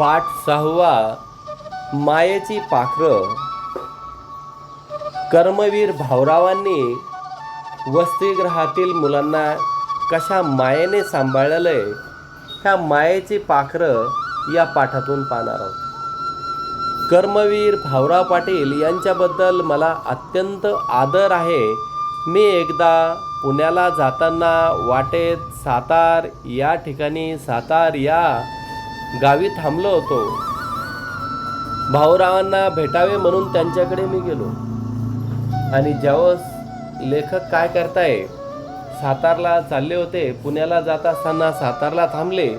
पाठ सहावा मायेची पाखरं. कर्मवीर भाऊरावांनी वसतिगृहातील मुलांना कशा मायेने सांभाळलंय ह्या मायेची पाखरं या पाठातून पाहणार आहोत. कर्मवीर भाऊराव पाटील यांच्याबद्दल मला अत्यंत आदर आहे. मी एकदा पुण्याला जाताना वाटेत सातार या ठिकाणी सातार या गावी थांबलो होतो. भाऊरावांना भेटावे म्हणून त्यांच्याकडे मी गेलो. आणि ज्यावेळेस लेखक काय करताय सातारला चालले होते पुण्याला जात असताना सातारला थांबले.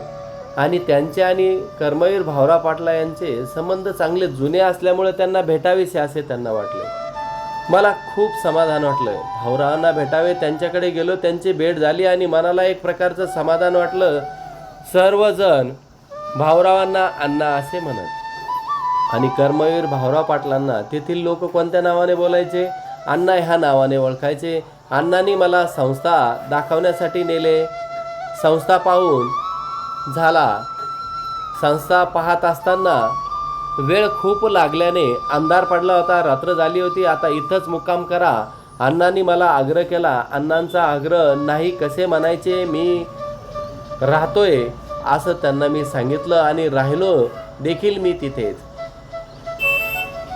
आणि त्यांचे आणि कर्मवीर भाऊराव पाटला यांचे संबंध चांगले जुने असल्यामुळे त्यांना भेटावेसे असे त्यांना वाटले. मला खूप समाधान वाटलं. भाऊरावांना भेटावे त्यांच्याकडे गेलो त्यांची भेट झाली आणि मनाला एक प्रकारचं समाधान वाटलं. सर्वजण भाऊरावांना अण्णा असे म्हणत. आणि कर्मवीर भाऊराव पाटलांना तेथील लोक कोणत्या नावाने बोलायचे? अण्णा ह्या नावाने ओळखायचे. अण्णांनी मला संस्था दाखवण्यासाठी नेले. संस्था पाहून झाला. संस्था पाहत असताना वेळ खूप लागल्याने अंधार पडला होता रात्र झाली होती. आता इथंच मुक्काम करा. अण्णांनी मला आग्रह केला. अण्णांचा आग्रह नाही कसे म्हणायचे? मी राहतोय. असं त्यांना मी सांगितलं आणि राहिलो देखील मी तिथेच.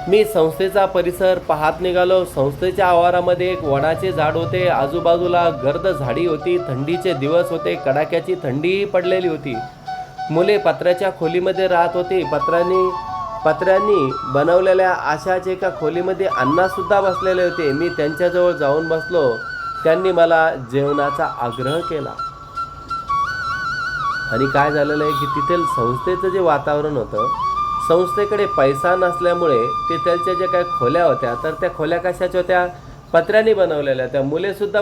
मी संस्थेचा परिसर पाहत निघालो. संस्थेच्या आवारामध्ये एक वडाचे झाड होते. आजूबाजूला गर्द झाडी होती. थंडीचे दिवस होते. कडाक्याची थंडीही पडलेली होती. मुले पत्र्याच्या खोलीमध्ये राहत होती. पत्रांनी पत्र्यांनी बनवलेल्या अशाच एका खोलीमध्ये अण्णासुद्धा बसलेले होते. मी त्यांच्याजवळ जाऊन बसलो. त्यांनी मला जेवणाचा आग्रह केला. आणि काय झालेलं आहे की तिथेल संस्थेचं जे वातावरण होतं संस्थेकडे पैसा नसल्यामुळे तिथलच्या ज्या काही खोल्या होत्या तर त्या खोल्या कशाच्या होत्या? पत्र्याने बनवलेल्या. त्या मुले सुद्धा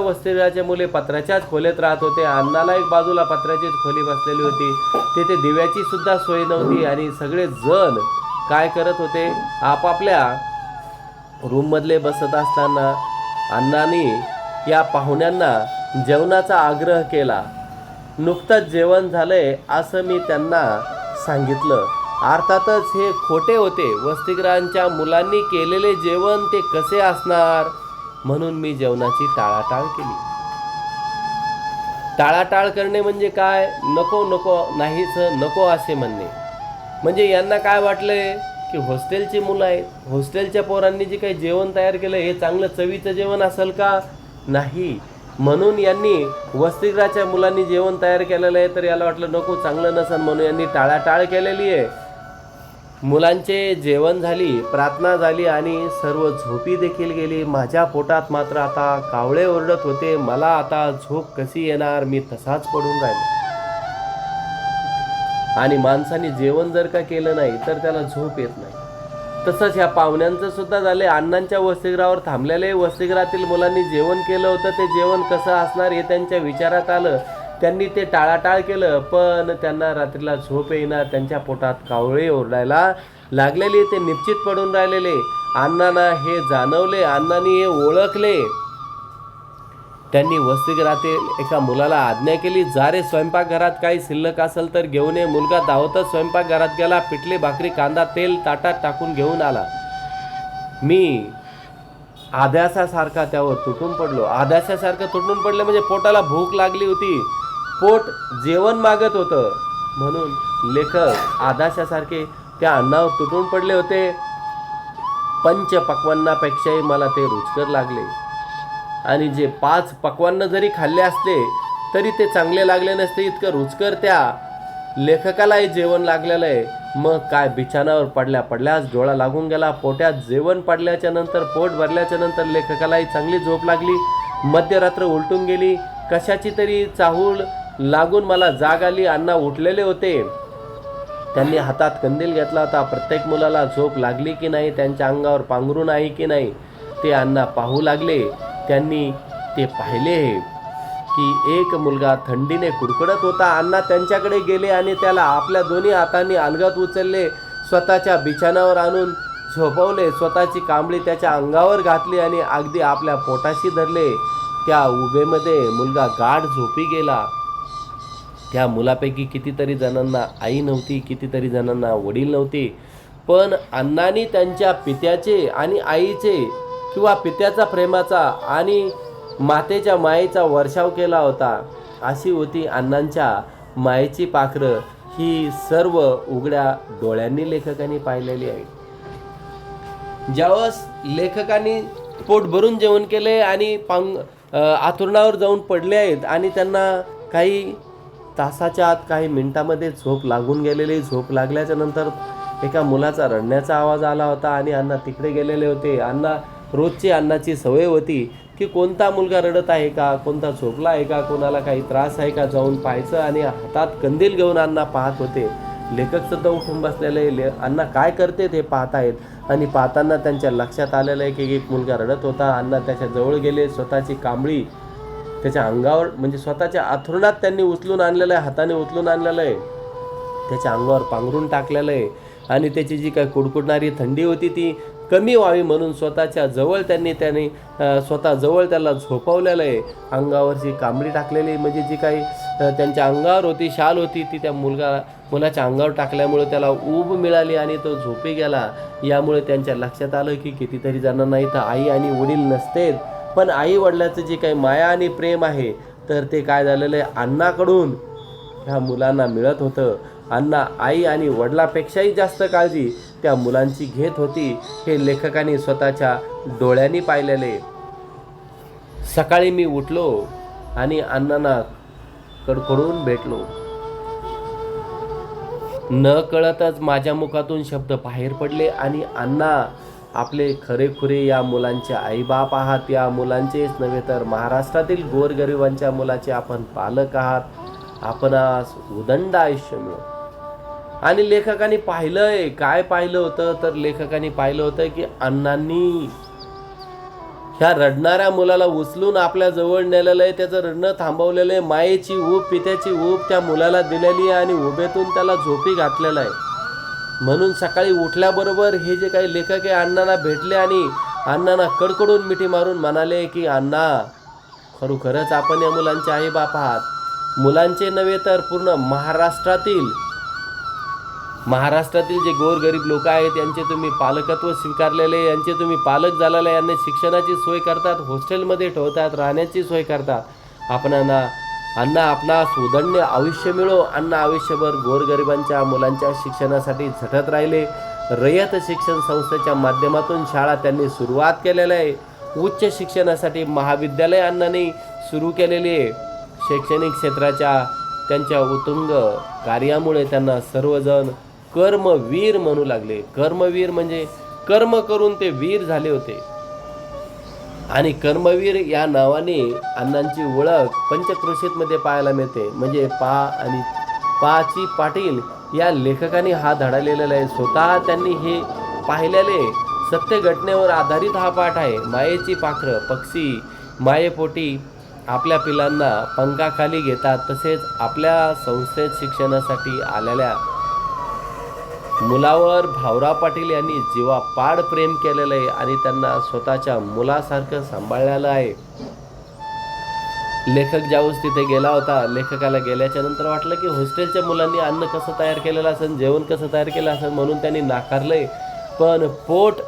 मुले पत्र्याच्याच खोलीत राहत होते. अन्नाला एक बाजूला पत्र्याचीच खोली बसलेली होती. तिथे दिव्याची सुद्धा सोय नव्हती आणि सगळे जण काय करत होते? आपापल्या रूममधले बसत असताना अण्णांनी या पाहुण्यांना जेवणाचा आग्रह केला. नुकतंच जेवण झालंय असं मी त्यांना सांगितलं. अर्थातच हे खोटे होते. वसतिगृहांच्या मुलांनी केलेले जेवण ते कसे असणार? म्हणून मी जेवणाची टाळाटाळ केली. टाळाटाळ करणे म्हणजे काय? नको नको नाहीच नको असे म्हणणे. म्हणजे यांना काय वाटलंय की हॉस्टेलची मुलं आहेत. हॉस्टेलच्या पोरांनी जे काही जेवण तयार केलं हे चांगलं चवीचं जेवण असेल का? नाही. म्हणून यांनी वसतिगृहाच्या मुलांनी जेवण तयार केलेलं आहे तर याला वाटलं नको चांगलं नसन म्हणून यांनी टाळाटाळ केलेली आहे. मुलांचे जेवण झाली प्रार्थना झाली आणि सर्व झोपी देखील गेली. माझ्या पोटात मात्र आता कावळे ओरडत होते मला आता झोप कशी येणार? मी तसाच पडून राहिलो. आणि माणसाने जेवण जर का केलं नाही तर त्याला झोप येत नाही. तसंच ह्या पाहुण्यांचं सुद्धा झाले अण्णांच्या वसतिगृहावर थांबलेले वसतिगृहातील मुलांनी जेवण केलं होतं. ते जेवण कसं असणार हे त्यांच्या विचारात आलं. त्यांनी ते टाळाटाळ केलं पण त्यांना रात्रीला झोप येईना. त्यांच्या पोटात कावळे ओरडायला लागलेली. ते निश्चित पडून राहिलेले. अण्णांना हे जाणवले. अण्णांनी हे ओळखले. त्यांनी वसतिगृहातील एका मुलाला आज्ञा केली जा रे स्वयंपाकघरात काही शिल्लक असेल तर घेऊन ये मुलगा धावतच स्वयंपाकघरात गेला पिठली भाकरी कांदा तेल ताटात टाकून घेऊन आला. मी आद्यासासारखा त्यावर तुटून पडलो. आद्यासासारखं तुटून पडले म्हणजे पोटाला भूक लागली होती. पोट जेवण मागत होतं. म्हणून लेखक आदाशासारखे त्या अन्नावर तुटून पडले होते. पंच पक्वांनापेक्षाही मला ते रुचकर लागले. आणि जे पाच पक्वांना जरी खाल्ले असते तरी ते चांगले लागले नसते. इतकं रुचकर त्या लेखकालाही जेवण लागलेलं आहे. मग काय बिछाणावर पडल्या पडल्याच डोळा लागून गेला. पोट्यात जेवण पडल्याच्या नंतर पोट भरल्याच्या नंतर लेखकालाही चांगली झोप लागली. मध्यरात्र उलटून गेली. कशाची तरी चाहूल लागून मला जाग आली. अण्णा उठलेले होते. त्यांनी हातात कंदील घेतला होता. प्रत्येक मुलाला झोप लागली की नाही? त्यांच्या अंगावर पांघरून आहे की नाही? ते अण्णा पाहू लागले. त्यांनी ते पाहिले. की एक मुलगा थंडीने कुडकुडत होता. अण्णा त्यांच्याकडे गेले आणि त्याला आपल्या दोन्ही हातांनी अलगत उचलले. स्वतःच्या बिछाण्यावर आणून झोपवले. स्वतःची कांबळी त्याच्या अंगावर घातली आणि अगदी आपल्या पोटाशी धरले. त्या उभेमध्ये मुलगा गाढ झोपी गेला. त्या मुलापैकी कितीतरी जणांना आई नव्हती कितीतरी जणांना वडील नव्हते. पण अण्णांनी त्यांच्या पित्याचे आणि आईचे किंवा पित्याचा प्रेमाचा आणि मातेच्या मायेचा वर्षाव केला होता अशी होती अण्णांच्या मायेची पाखरं. ही सर्व उघड्या डोळ्यांनी लेखकांनी पाहिलेली आहे ज्यावेळेस लेखकांनी पोट भरून जेवण केले आणि पांग आतुरणावर जाऊन पडले आहेत आणि त्यांना काही तासाच्या आत काही मिनटामध्ये झोप लागून गेलेली झोप लागल्याच्या नंतर एका मुलाचा रडण्याचा आवाज आला होता आणि अण्णा तिकडे गेलेले होते. अण्णा रोजची अन्नाची सवय होती की कोणता मुलगा रडत आहे का कोणता झोपला आहे का कोणाला काही त्रास आहे का जाऊन पाहायचं आणि हातात कंदील घेऊन अण्णा पाहत होते. लेखक सुद्धा उठून बसलेले ले अण्णा काय करते ते पाहत आहेत आणि पाहताना त्यांच्या लक्षात आलेलं आहे की एक मुलगा रडत होता. अण्णा त्याच्याजवळ गेले स्वतःची कांबळी त्याच्या अंगावर म्हणजे स्वतःच्या अथरुणात त्यांनी उचलून आणलेलं आहे हाताने उचलून आणलेलं आहे. त्याच्या अंगावर पांघरून टाकलेलं आहे. आणि त्याची जी काही कुडकुडणारी थंडी होती ती कमी व्हावी म्हणून स्वतःच्या जवळ त्यांनी त्याने स्वतः जवळ त्याला झोपवलेलं आहे. अंगावरची कांबळी टाकलेली म्हणजे जी काही त्यांच्या अंगावर होती शाल होती ती त्या मुलगा मुलाच्या अंगावर टाकल्यामुळे त्याला ऊब मिळाली आणि तो झोपी गेला. यामुळे त्यांच्या लक्षात आलं की कितीतरी जणांना इथं आई आणि वडील नसतेत. पण आई वडिलाचं जे काही माया आणि प्रेम आहे तर ते काय झालेलं आहे? अण्णाकडून ह्या मुलांना मिळत होतं. अण्णा आई आणि वडिलापेक्षाही जास्त काळजी त्या मुलांची घेत होती हे लेखकांनी स्वतःच्या डोळ्यांनी पाहिलेले. सकाळी मी उठलो आणि अण्णांना कडकडून भेटलो. न कळतच माझ्या मुखातून शब्द बाहेर पडले आणि अण्णा आपले खरेखुरे या मुलांचे आईबाप आहात या मुलांचेच नव्हे तर महाराष्ट्रातील गोरगरिबांच्या मुलाचे आपण पालक आहात. आपण आज उदंड आयुष्य मिळो. आणि लेखकांनी पाहिलंय काय पाहिलं होतं? तर लेखकांनी पाहिलं होतं की अण्णांनी ह्या रडणाऱ्या मुलाला उचलून आपल्या जवळ नेलेलं आहे त्याचं रडणं थांबवलेलं आहे मायेची ऊब पित्याची ऊब त्या मुलाला दिलेली आहे आणि उभेतून त्याला झोपी घातलेलं आहे. म्हणून सकाळी उठल्याबरोबर हे जे काही लेखक आहे अण्णांना भेटले आणि अण्णांना कडकडून मिठी मारून म्हणाले की अण्णा खरोखरच आपण या मुलांचे आई बाप आहात. मुलांचे नव्हे तर पूर्ण महाराष्ट्रातील महाराष्ट्रातील जे गोरगरीब लोक आहेत यांचे तुम्ही पालकत्व स्वीकारलेले यांचे तुम्ही पालक झालेले यांना शिक्षणाची सोय करतात हॉस्टेलमध्ये ठेवतात राहण्याची सोय करतात. आपणांना अण्णा आपणास उदंड आयुष्य मिळो. अण्णा आयुष्यभर गोरगरिबांच्या मुलांच्या शिक्षणासाठी झटत राहिले. रयत शिक्षण संस्थेच्या माध्यमातून शाळा त्यांनी सुरुवात केलेलं आहे. उच्च शिक्षणासाठी महाविद्यालय अण्णांनी सुरू केलेली आहे. शैक्षणिक क्षेत्राच्या त्यांच्या उत्तुंग कार्यामुळे त्यांना सर्वजण कर्मवीर म्हणू लागले. कर्मवीर म्हणजे कर्म करून ते वीर झाले होते. आणि कर्मवीर या नावाने अण्णांची ओळख पंचक्रोशीतमध्ये पाहायला मिळते. म्हणजे पा आणि पाची पाटील या लेखकाने हा धडा लिहिलेला आहे. स्वतः त्यांनी हे पाहिलेले सत्य घटनेवर आधारित हा पाठ आहे. मायेची पाखरं पक्षी मायेपोटी आपल्या पिलांना पंखाखाली घेतात. तसेच आपल्या संस्थेत शिक्षणासाठी आलेल्या मुलावर भावराव पाटील यांनी जीवापाड प्रेम केलेलं आहे आणि त्यांना स्वतःच्या मुलासारखं सांभाळलेलं आहे. लेखक ज्यावेळेस तिथे गेला होता लेखकाला गेल्याच्यानंतर वाटलं की हॉस्टेलच्या मुलांनी अन्न कसं तयार केलेलं असेल जेवण कसं तयार केलं असेल म्हणून त्यांनी नाकारलंय. पण पोट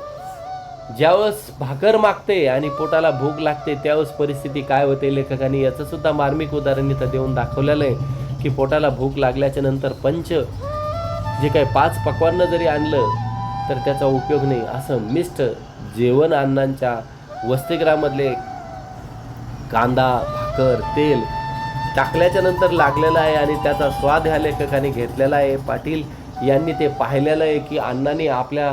ज्यावेळेस भाकर मागते आणि पोटाला भूक लागते त्यावेळेस परिस्थिती काय होते लेखकाने याचं सुद्धा मार्मिक उदाहरण इथं देऊन दाखवलेलं आहे की पोटाला भूक लागल्याच्या नंतर पंच जे काही पाच पक्वान्न जरी आणलं तर त्याचा उपयोग नाही. असं मिस्ट जेवण अण्णांच्या वसतिगृहामधले कांदा भाकर तेल टाकल्याच्या नंतर लागलेला आहे आणि त्याचा स्वाद ह्या लेखकाने घेतलेला आहे. पाटील यांनी ते पाहिलेलं आहे की अण्णांनी आपल्या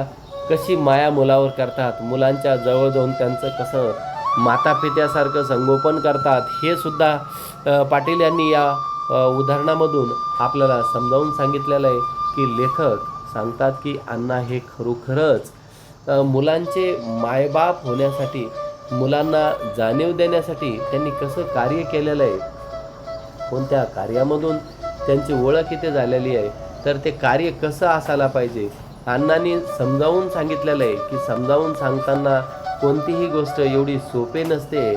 कशी माया मुलावर करतात. मुलांच्या जवळ जाऊन त्यांचं कसं माता पित्यासारखं संगोपन करतात हे सुद्धा पाटील यांनी या उदाहरणामधून आपल्याला समजावून सांगितलेलं आहे. की लेखक सांगतात की अण्णा हे खरोखरच मुलांचे मायबाप होण्यासाठी मुलांना जाणीव देण्यासाठी त्यांनी कसं कार्य केलेलं आहे? कोणत्या कार्यामधून त्यांची ओळख इथे झालेली आहे? तर ते कार्य कसं असायला पाहिजे? अण्णांनी समजावून सांगितलेलं आहे की समजावून सांगताना कोणतीही गोष्ट एवढी सोपे नसते.